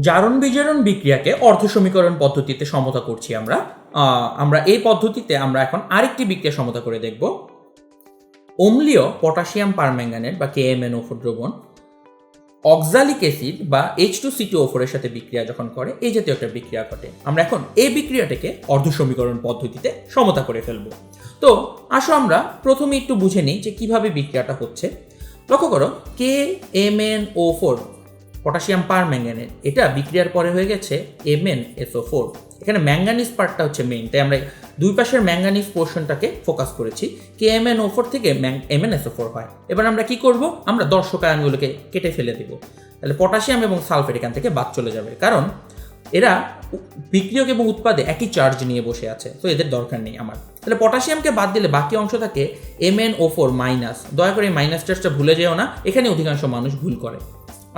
জারণ বিজারণ বিক্রিয়াকে অর্ধ সমীকরণ পদ্ধতিতে সমতা করছি আমরা। আমরা এই পদ্ধতিতে আমরা এখন আরেকটি বিক্রিয়া সমতা করে দেখব। অম্লীয় পটাশিয়াম পারম্যাঙ্গানেট বা কেএমএনও দ্রবণ অক্সালিক অ্যাসিড বা এইচ টু সি টু ওফোরের সাথে বিক্রিয়া যখন করে, এই জাতীয় একটা বিক্রিয়া ঘটে। আমরা এখন এই বিক্রিয়াটাকে অর্ধ সমীকরণ পদ্ধতিতে সমতা করে ফেলব। তো, আসো আমরা প্রথমে একটু বুঝে নিই যে কীভাবে বিক্রিয়াটা হচ্ছে। লক্ষ্য করো K M N O four potassium permanganate এটা বিক্রিয়ার পরে হয়ে গেছে M N S O four এখানে ম্যাঙ্গানিজ পার্টটা হচ্ছে মেইন তাই আমরা দুই পাশের ম্যাঙ্গানিজ পোর্শনটাকে ফোকাস করেছি। K M N O four থেকে M N S O four হয়। এবার আমরা কি করব? আমরা দর্শক আয়নগুলোকে কেটে ফেলে দেব। তাহলে পটাশিয়াম এবং সালফেট এখান থেকে বাদ চলে যাবে। কারণ এরা বিক্রিয়ক এবং উৎপাদে একই চার্জ নিয়ে বসে আছে। তো এদের দরকার নেই আমার। তাহলে পটাশিয়ামকে বাদ দিলে বাকি অংশ থাকে M N O four minus দয়া করে এই মাইনাস চার্জটা ভুলে যেও না। এখানে অধিকাংশ মানুষ ভুল করে।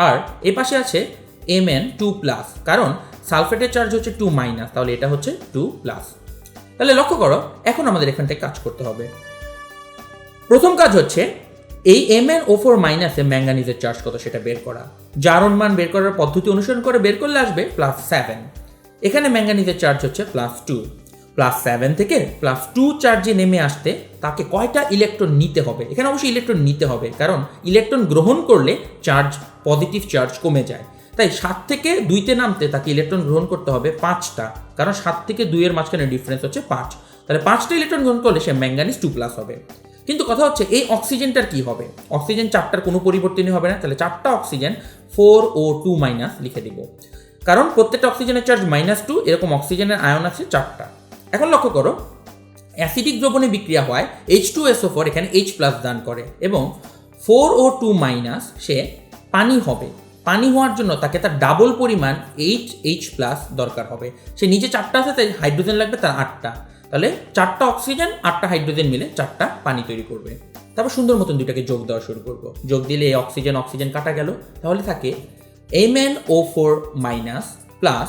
আর এ পাশে আছে এম এন টু প্লাস কারণ সালফেটের চার্জ হচ্ছে টু মাইনাস তাহলে এটা হচ্ছে টু প্লাস তাহলে লক্ষ্য করো, এখন আমাদের এখান থেকে কাজ করতে হবে। প্রথম কাজ হচ্ছে, এই এম এন ও ফোর মাইনাসে ম্যাঙ্গানিজের চার্জ কত সেটা বের করা। জারণ মান বের করার পদ্ধতি অনুসরণ করে বের করলে আসবে প্লাস সেভেন এখানে ম্যাঙ্গানিজের চার্জ হচ্ছে প্লাস টু প্লাস সেভেন থেকে প্লাস টু চার্জে নেমে আসতে তাকে কয়টা ইলেকট্রন নিতে হবে? এখানে অবশ্যই ইলেকট্রন নিতে হবে, কারণ ইলেকট্রন গ্রহণ করলে চার্জ পজিটিভ চার্জ কমে যায়। তাই সাত থেকে দুইতে নামতে তাকে ইলেকট্রন গ্রহণ করতে হবে পাঁচটা। কারণ সাত থেকে দুইয়ের মাঝখানে ডিফারেন্স হচ্ছে পাঁচ। তাহলে পাঁচটা ইলেকট্রন গ্রহণ করলে সে ম্যাঙ্গানিজ টু প্লাস হবে। কিন্তু কথা হচ্ছে, এই অক্সিজেনটার কি হবে? অক্সিজেন চারটার কোনো পরিবর্তনই হবে না। তাহলে চারটা oxygen four O two minus লিখে দিব। কারণ প্রত্যেকটা অক্সিজেনের চার্জ মাইনাস টু এরকম অক্সিজেনের আয়ন আছে চারটা। এখন লক্ষ্য করো অ্যাসিডিক দ্রবণে বিক্রিয়া হয় H two S O four এখানে এইচ প্লাস দান করে। এবং ফোর ও টু মাইনাস সে পানি হবে। পানি হওয়ার জন্য তাকে তার ডাবল পরিমাণ এইচ এইচ প্লাস দরকার হবে। সে নিচে চারটা আছে, তাই হাইড্রোজেন লাগবে তার আটটা। তাহলে চারটা অক্সিজেন আটটা হাইড্রোজেন মিলে চারটা পানি তৈরি করবে। তারপর সুন্দর মতন দুটাকে যোগ দেওয়া শুরু করব। যোগ দিলে এই অক্সিজেন অক্সিজেন কাটা গেল। তাহলে থাকে M N O four minus plus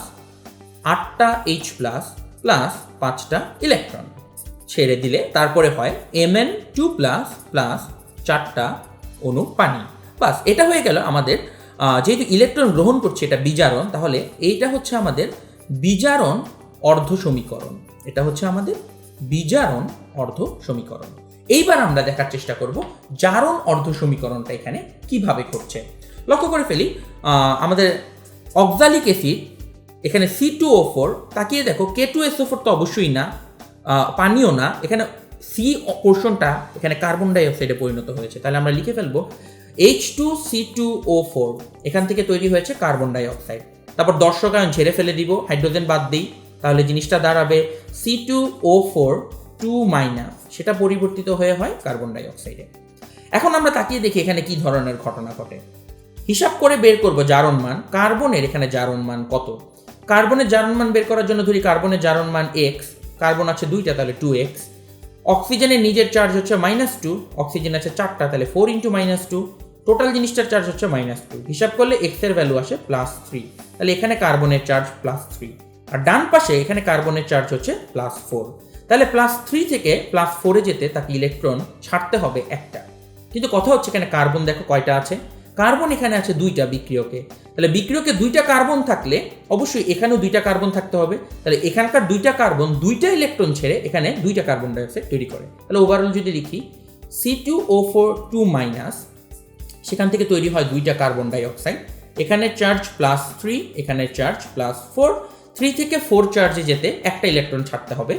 আটটা এইচ প্লাস প্লাস পাঁচটা ইলেকট্রন ছেড়ে দিলে তারপরে হয় M N two plus plus চারটা অণু পানি। বাস এটা হয়ে গেল আমাদের যেহেতু ইলেকট্রন গ্রহণ করছে এটা বিজারণ, তাহলে এইটা হচ্ছে আমাদের বিজারণ অর্ধ সমীকরণ। এটা হচ্ছে আমাদের বিজারণ অর্ধ সমীকরণ। এইবার আমরা দেখার চেষ্টা করব জারণ অর্ধ সমীকরণটা এখানে কীভাবে ঘটছে। লক্ষ্য করে ফেলি আমাদের অক্সালিক অ্যাসিড এখানে সি টু ও ফোর তাকিয়ে দেখো K two S O four তো অবশ্যই না পানিও না, এখানে সি পোর্শনটা এখানে কার্বন ডাই অক্সাইডে পরিণত হয়েছে। তাহলে আমরা লিখে ফেলব H two C two O four এখান থেকে তৈরি হয়েছে কার্বন ডাই অক্সাইড তারপর দর্শকায়ন ঝেড়ে ফেলে দিব হাইড্রোজেন বাদ দিই, তাহলে জিনিসটা দাঁড়াবে C two O four two minus সেটা পরিবর্তিত হয়ে হয় কার্বন ডাইঅক্সাইডে এখন আমরা তাকিয়ে দেখি এখানে কি ধরনের ঘটনা ঘটে। হিসাব করে বের করব জারণ মান কার্বনের এখানে জারণ মান কত? কার্বনের জারণ মান বের করার জন্য ধরি কার্বনের জারণ মান এক্স কার্বন আছে দুইটা, তাহলে টু এক্স অক্সিজেনের নিজের চার্জ হচ্ছে মাইনাস টু অক্সিজেন আছে চারটা, তাহলে four into minus two total জিনিসটার চার্জ হচ্ছে মাইনাস টু হিসাব করলে এক্সের ভ্যালু আসে প্লাস থ্রি তাহলে এখানে কার্বনের চার্জ প্লাস থ্রি আর ডান পাশে এখানে কার্বনের চার্জ হচ্ছে প্লাস ফোর তাহলে প্লাস থ্রি থেকে প্লাস ফোরে যেতে তাকে ইলেকট্রন ছাড়তে হবে একটা। কিন্তু কথা হচ্ছে এখানে কার্বন দেখো কয়টা আছে? কার্বন এখানে আছে দুইটা বিক্রিয়কে। তাহলে বিক্রিয়কে দুইটা কার্বন থাকলে অবশ্যই এখানেও দুইটা কার্বন থাকতে হবে। তাহলে এখানকার দুইটা কার্বন, দুইটা ইলেকট্রন ছেড়ে এখানে দুইটা কার্বন ডাইঅক্সাইড তৈরি করে। তাহলে ওভারঅল যদি লিখি C two O four two minus সেখান থেকে তৈরি হয় দুইটা কার্বন ডাইঅক্সাইড। এখানে চার্জ প্লাস থ্রি এখানে চার্জ প্লাস ফোর থ্রি থেকে ফোর চার্জে যেতে একটা ইলেকট্রন ছাড়তে হবে।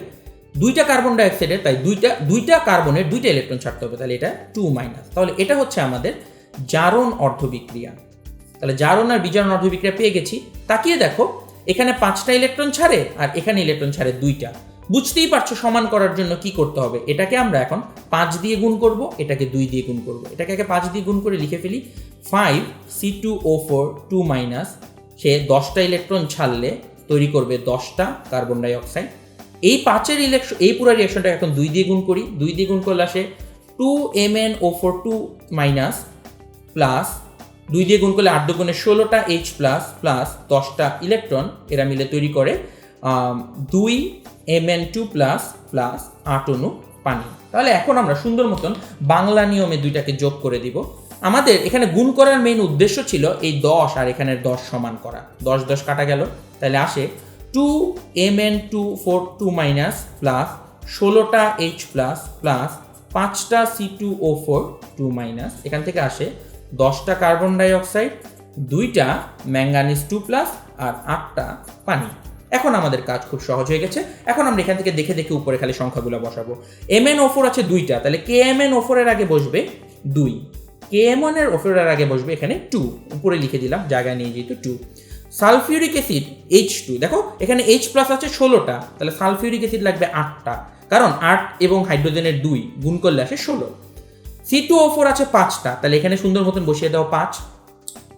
দুইটা কার্বন ডাই অক্সাইডের তাই দুইটা দুইটা কার্বনের দুইটা ইলেকট্রন ছাড়তে হবে, তাহলে এটা টু মাইনাস তাহলে এটা হচ্ছে আমাদের জারণ অর্ধ বিক্রিয়া তাহলে জারণ আর বিজারণ অর্ধ বিক্রিয়া পেয়ে গেছি, তাকিয়ে দেখো, এখানে পাঁচটা ইলেকট্রন ছাড়ে আর এখানে ইলেকট্রন ছাড়ে দুইটা। বুঝতেই পারছ সমান করার জন্য কি করতে হবে? এটাকে আমরা এখন পাঁচ দিয়ে গুণ করব, এটাকে দুই দিয়ে গুণ করব। এটাকে আগে পাঁচ দিয়ে গুণ করে লিখে ফেলি five C two O four two minus সে দশটা ইলেকট্রন ছাড়লে তৈরি করবে দশটা কার্বন ডাই অক্সাইড এই পাঁচের ইলেকশন এই পুরো রিয়াকশনটা এখন দুই দিয়ে গুণ করি, দুই দিয়ে গুণ করলে আসে two M N O four two minus plus দুই দিয়ে গুণ করলে আট দুগুণে ষোলোটা এইচ প্লাস প্লাস দশটা ইলেকট্রন এরা মিলে তৈরি করে দুই M N two plus plus আট অণু পানি। তাহলে এখন আমরা সুন্দর মতন বাংলা নিয়মে দুইটাকে যোগ করে দিব। আমাদের এখানে গুণ করার মেইন উদ্দেশ্য ছিল এই দশ আর এখানের দশ সমান করা। দশ দশ কাটা গেল। তাহলে আসে two M N two four two minus plus ষোলোটা এইচ প্লাস প্লাস পাঁচটা C two O four two minus এখান থেকে আসে দশটা কার্বন ডাইঅক্সাইড দুইটা ম্যাঙ্গানিজ টু প্লাস আর আটটা পানি। এখন আমাদের কাজ খুব সহজ হয়ে গেছে। এখন আমরা এখান থেকে দেখে দেখে উপরে খালি সংখ্যাগুলো বসাবো। এম এন ওফোর আছে দুইটা, তাহলে কে এম এন ওফোরের আগে বসবে দুই। কে এম এর ওফোরের আগে বসবে এখানে টু উপরে লিখে দিলাম, জায়গায় নিয়ে যেহেতু two sulfuric acid H two দেখো এখানে এইচ প্লাস আছে ষোলোটা, তাহলে সালফিউরিক অ্যাসিড লাগবে আটটা। কারণ আট এবং হাইড্রোজেনের দুই, গুণ করলে আসে ষোলো। সি টু ও ফোর আছে পাঁচটা। তাহলে এখানে সুন্দর মতন বসিয়ে দাও পাঁচ।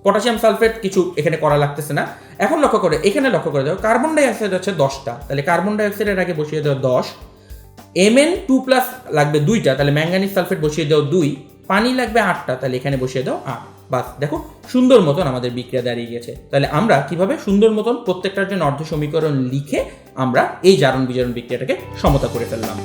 পটাশিয়াম সালফেট কিছু এখানে করা লাগতেছে না। এখন লক্ষ্য করে, এখানে লক্ষ্য করে দাও, কার্বন ডাইঅক্সাইড আছে দশটা। তাহলে কার্বন ডাইঅক্সাইডের আগে বসিয়ে দাও দশ। এম এন টু প্লাস লাগবে দুইটা, তাহলে ম্যাঙ্গানিজ সালফেট বসিয়ে দাও দুই। পানি লাগবে আটটা, তাহলে এখানে বসিয়ে দাও আট। বাস, দেখো, সুন্দর মতন আমাদের বিক্রিয়া দাঁড়িয়ে গেছে। তাহলে আমরা কীভাবে সুন্দর মতন প্রত্যেকটার জন্য অর্ধ সমীকরণ লিখে আমরা এই জারণ বিজারণ বিক্রিয়াটাকে সমতা করে ফেললাম।